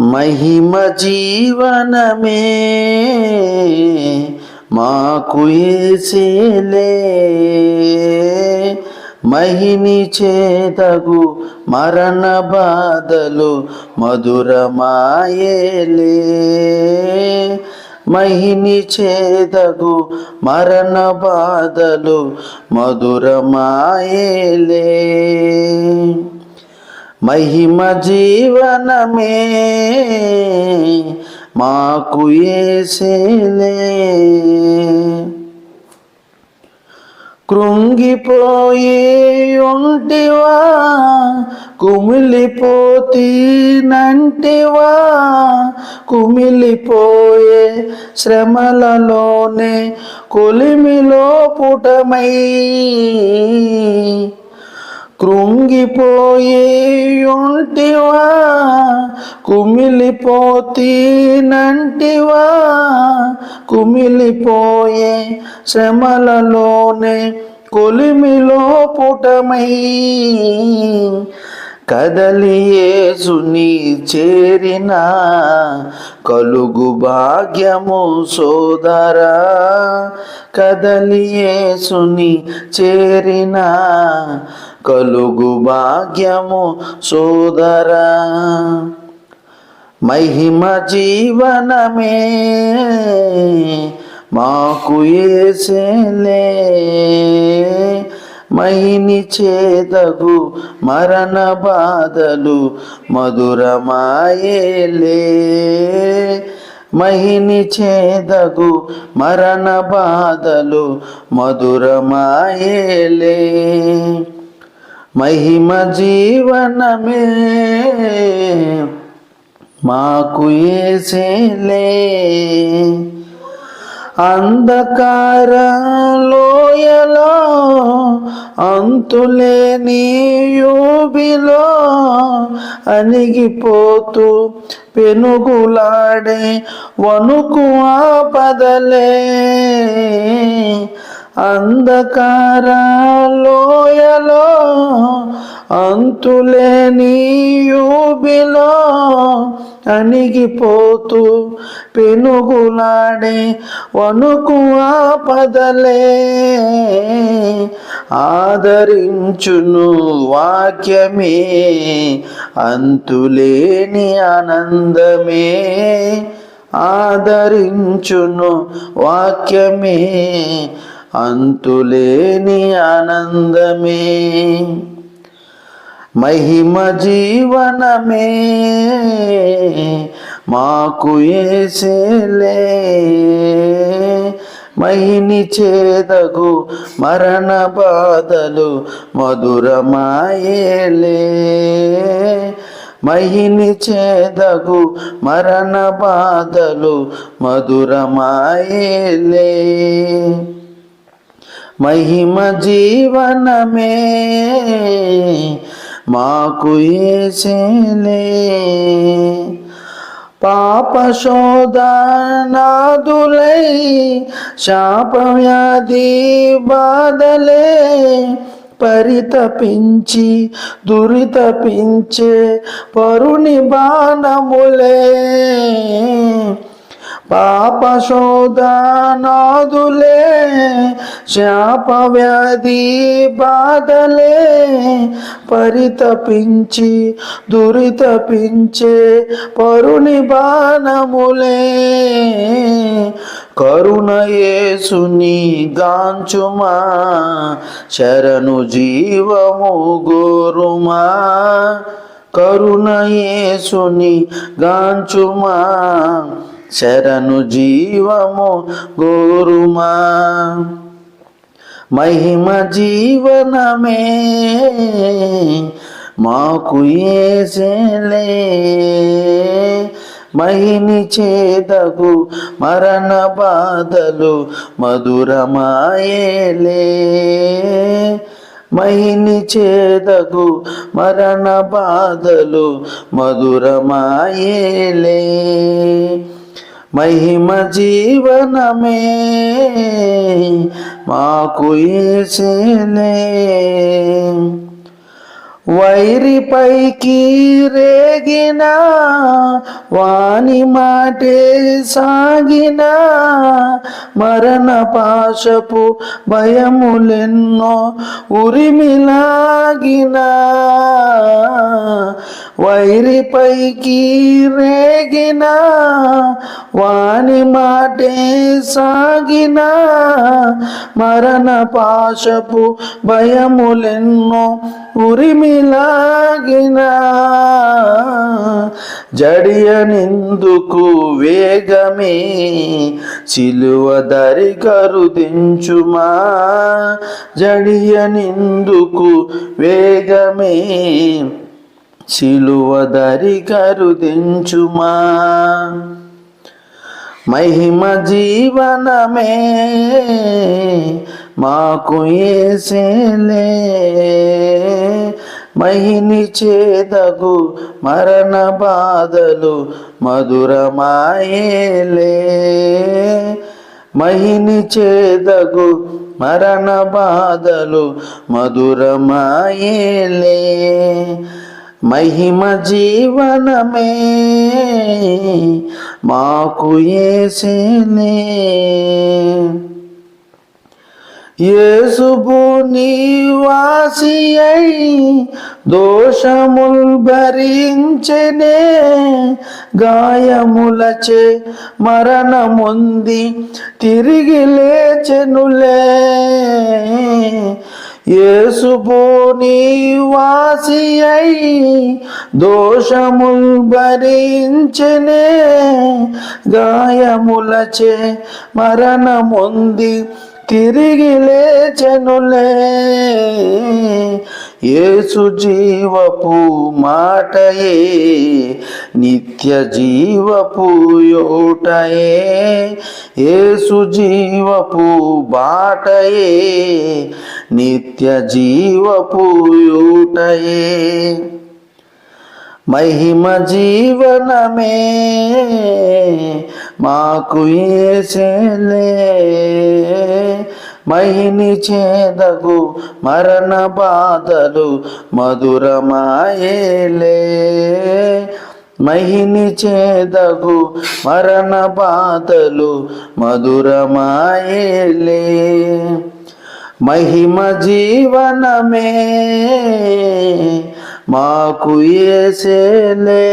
మహిమ జీవనమే మాకు ఏసేలే మహిని చేతగు మరణ బాధలు మధురమాయేలే. మహిని చేదగు మరణ బాధలు మధురమాయేలే. మహిమ జీవనమే. మాకు ఏసేలే కృంగిపోయి ఉంటివా కుమిలిపోతీనంటివా కుమిలిపోయే శ్రమలలోనే కొలిమిలో పుటమై. కృంగిపోయేయుంటివా? కుమిలిపోతీనంటివా? కుమిలిపోయే శ్రమలలోనే కొలిమిలో పుటమై కదలియేసుని చేరిన కలుగు భాగ్యము సోదరా. కదలియేసుని చేరిన కలుగు భాగ్యము సోదరా. మహిమ జీవనమే మాకు ఏసేలే మైని చేదగు మరణ బాధలు మధురమాయేలే. మహిని చేదగు మరణ బాధలు మధురమాయేలే. మహిమ జీవనమే మాకు ఏసేలే అంధకార లోయలో అంతులేని యూబిలో అణిగిపోతూ పెనుగులాడే వణుకు ఆపదలే. అంధకార లోయలో అంతులేని యూబిలో అణిగిపోతూ పెనుగులాడే వణుకు ఆపదలే. ఆదరించును వాక్యమే అంతులేని ఆనందమే. ఆదరించును వాక్యమే అంతులేని ఆనందమే. మహిమ జీవనమే. మాకు ఏసేలే. మహిని చేదగు మరణ బాధలు మధురమాయేలే. మహిని చేదగు మరణ బాధలు మధురమాయేలే. మహిమ జీవనమే. మాకు ఏసేలే. పాప శోధనాదులై శాపవ్యాధి బాధలే. పరితపించి దురితపించే పరుని బాణములే పాప శోధనాదులే శాప వ్యాధి బాధలే పరితపించి దురితపించే పరుని బాణములే కరుణ యేసుని గాంచుమా శరణు జీవము గోరుమా. కరుణ యేసుని గాంచుమా శరణు జీవము గోరుమా. మహిమ జీవనమే మాకు ఏసేలే. మహిని చేదగు మరణ బాధలు మధురమాయేలే. మహిని చేదగు మరణ బాధలు మధురమాయేలే. మహిమ జీవనమే మాకు ఏసేలే వైరిపైకి రేగిన వాణి మాటే సాగిన మరణ పాశపు భయములెన్నో ఉరిమిలాగిన. వైరిపైకి రేగిన వాని మాటే సాగిన మరణ పాశపు భయములెన్నో ఉరిమిలాగిన. జడియనిందుకు వేగమే సిలువ దరి కరుదించుమా? జడియనిందుకు వేగమే సిలువ దరి కరుదించుమా? మహిమ జీవనమే మాకు ఏసేలే. మహిని చేదగు మరణ బాధలు మధురమాయేలే. మహిని చేదగు మరణ బాధలు మధురమాయేలే. మహిమ జీవనమే. మాకు ఏసేనే. యేసుబు నివాసి అయి దోషముల్ భరించెనే. గాయములచే మరణముంది తిరిగి లేచెనులే. యేసుబు నివాసి అయి దోషముల్ భరించనే గాయములచే మరణముంది తిరిగి లేచెనులే. ఏసు జీవపు మాటయే నిత్య జీవపు యోటయే. ఏసు జీవపు బాటయే నిత్య జీవపుయూటయే మహిమ జీవనమే మాకు ఏసేలే మహిని చేదగు మరణ బాధలు మధురమాయేలే. మహిని చేదగు మరణ బాధలు మధురమాయేలే. మహిమ జీవనమే. మాకు ఏసేలే